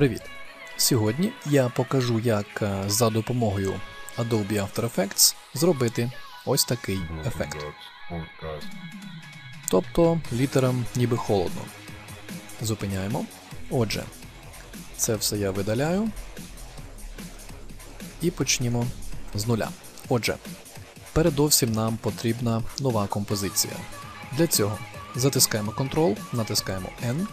Привіт! Сьогодні я покажу, як е, за допомогою Adobe After Effects зробити ось такий ефект. Тобто літерам ніби холодно. Зупиняємо. Отже, це все я видаляю. І почнімо з нуля. Отже, передовсім нам потрібна нова композиція. Для цього затискаємо Ctrl, натискаємо N.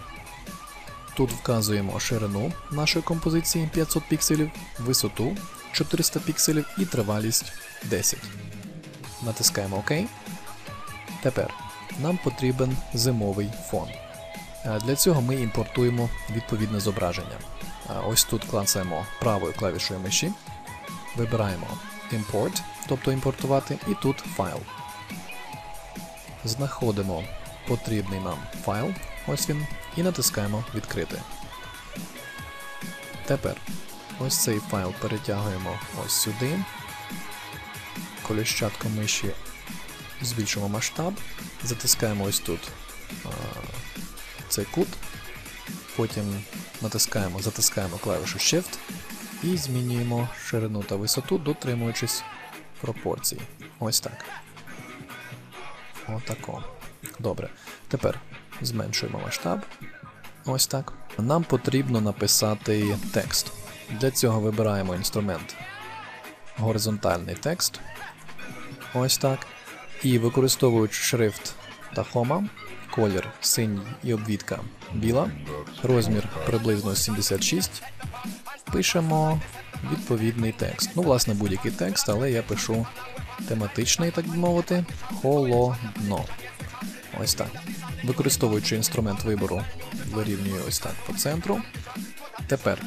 Тут вказуємо ширину нашої композиції 500 пікселів, висоту 400 пікселів і тривалість 10. Натискаємо ОК. Тепер нам потрібен зимовий фон. Для цього ми імпортуємо відповідне зображення. Ось тут клацаємо правою клавішою миші, вибираємо Import, тобто імпортувати, і тут файл. Знаходимо потрібний нам файл, ось він, і натискаємо Відкрити. Тепер ось цей файл перетягуємо ось сюди. Коліщатком миші збільшимо масштаб, затискаємо ось тут цей кут, потім натискаємо, затискаємо клавішу Shift і змінюємо ширину та висоту, дотримуючись пропорцій. Ось так. Отако. Добре. Тепер зменшуємо масштаб. Ось так. Нам потрібно написати текст. Для цього вибираємо інструмент горизонтальний текст. Ось так. І використовуючи шрифт Tachoma, колір синій і обвідка біла, розмір приблизно 76, пишемо відповідний текст. Ну, власне, будь-який текст, але я пишу тематичний, так би мовити, холодно. Ось так. Використовуючи інструмент вибору, вирівнюю ось так по центру. Тепер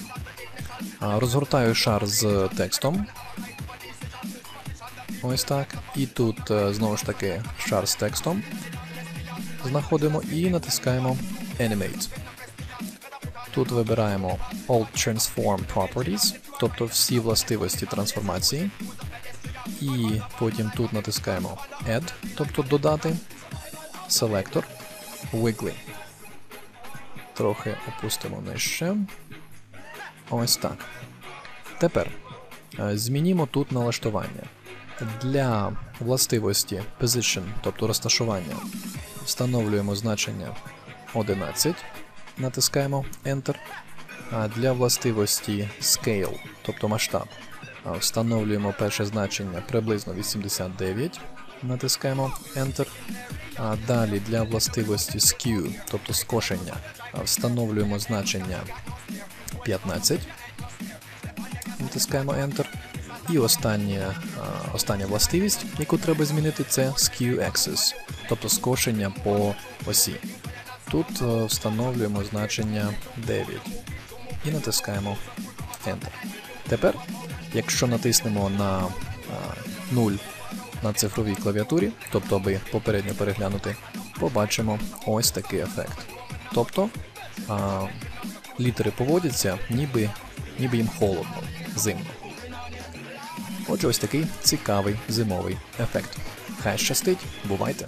розгортаю шар з текстом. Ось так. І тут е, знову ж таки шар з текстом. Знаходимо і натискаємо Animate. Тут вибираємо All Transform Properties, тобто всі властивості трансформації. І потім тут натискаємо Add, тобто додати. Selector, Wiggly. Трохи опустимо нижче. Ось так. Тепер е, змінімо тут налаштування. Для властивості Position, тобто розташування, встановлюємо значення 11, натискаємо Enter. А для властивості Scale, тобто масштаб, встановлюємо перше значення приблизно 89, натискаємо Enter. А далі для властивості Skew, тобто скошення, встановлюємо значення 15, натискаємо Enter. І остання, остання властивість, яку треба змінити, це Skew Axis, тобто скошення по осі. Тут е, встановлюємо значення 9 і натискаємо Enter. Тепер, якщо натиснемо на 0 на цифровій клавіатурі, тобто аби попередньо переглянути, побачимо ось такий ефект. Тобто а, літери поводяться, ніби, ніби їм холодно, зимно. Отже, ось такий цікавий зимовий ефект. Хай щастить, бувайте!